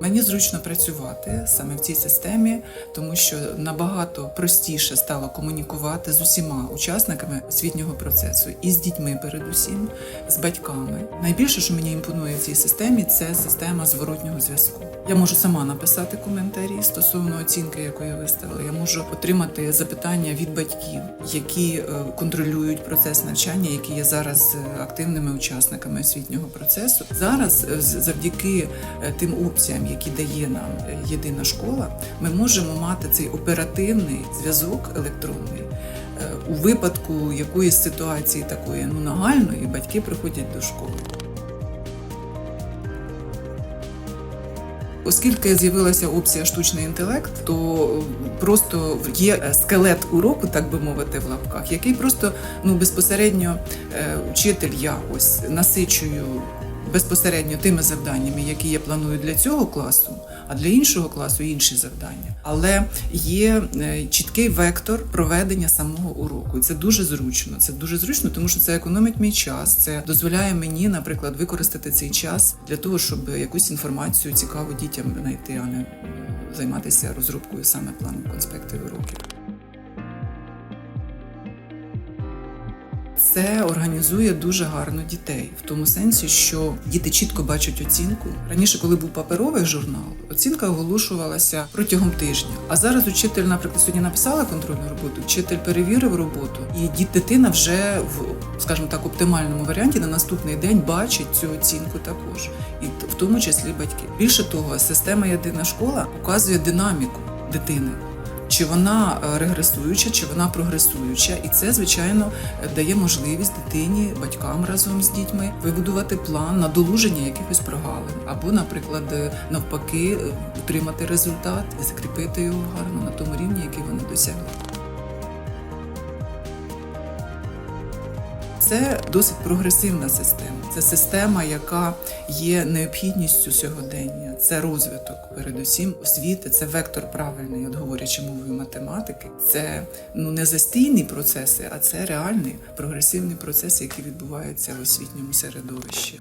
Мені зручно працювати саме в цій системі, тому що набагато простіше стало комунікувати з усіма учасниками освітнього процесу і з дітьми, передусім, з батьками. Найбільше, що мені імпонує в цій системі, це система зворотнього зв'язку. Я можу сама написати коментарі стосовно оцінки, яку я виставила. Я можу отримати запитання від батьків, які е, контролюють процес навчання, які є зараз е, активними учасниками освітнього процесу. Зараз, е, завдяки тим опціям, які дає нам єдина школа, ми можемо мати цей оперативний зв'язок електронний. У випадку якоїсь ситуації такої ну нагальної батьки приходять до школи. Оскільки з'явилася опція штучний інтелект, то просто є скелет уроку, так би мовити, в лапках, який просто ну безпосередньо е, вчитель я ось насичую безпосередньо тими завданнями, які я планую для цього класу, а для іншого класу інші завдання. Але є е, чіткий вектор проведення самого уроку. І це дуже зручно. Це дуже зручно, тому що це економить мій час. Це дозволяє мені, наприклад, використати цей час для того, щоб якусь інформацію цікаву дітям знайти, а не займатися розробкою саме плану конспектів уроків. Це організує дуже гарно дітей в тому сенсі, що діти чітко бачать оцінку. Раніше, коли був паперовий журнал, оцінка оголошувалася протягом тижня. А зараз учитель, наприклад, сьогодні написала контрольну роботу, вчитель перевірив роботу, і дитина вже в, скажімо так, оптимальному варіанті на наступний день бачить цю оцінку також, і в тому числі батьки. Більше того, система єдина школа показує динаміку дитини. Чи вона е, регресуюча, чи вона прогресуюча, і це звичайно е, дає можливість дитині, батькам разом з дітьми вибудувати план на долуження якихось прогалин, або, наприклад, е, навпаки, отримати результат і закріпити його гарно на тому рівні, який вони досягли. Це досить прогресивна система. Це система, яка є необхідністю сьогодення. Це розвиток, передусім освіти, це вектор правильний, от говорячи мовою математики. Це ну не застійні процеси, а це реальний прогресивний процес, який відбувається в освітньому середовищі.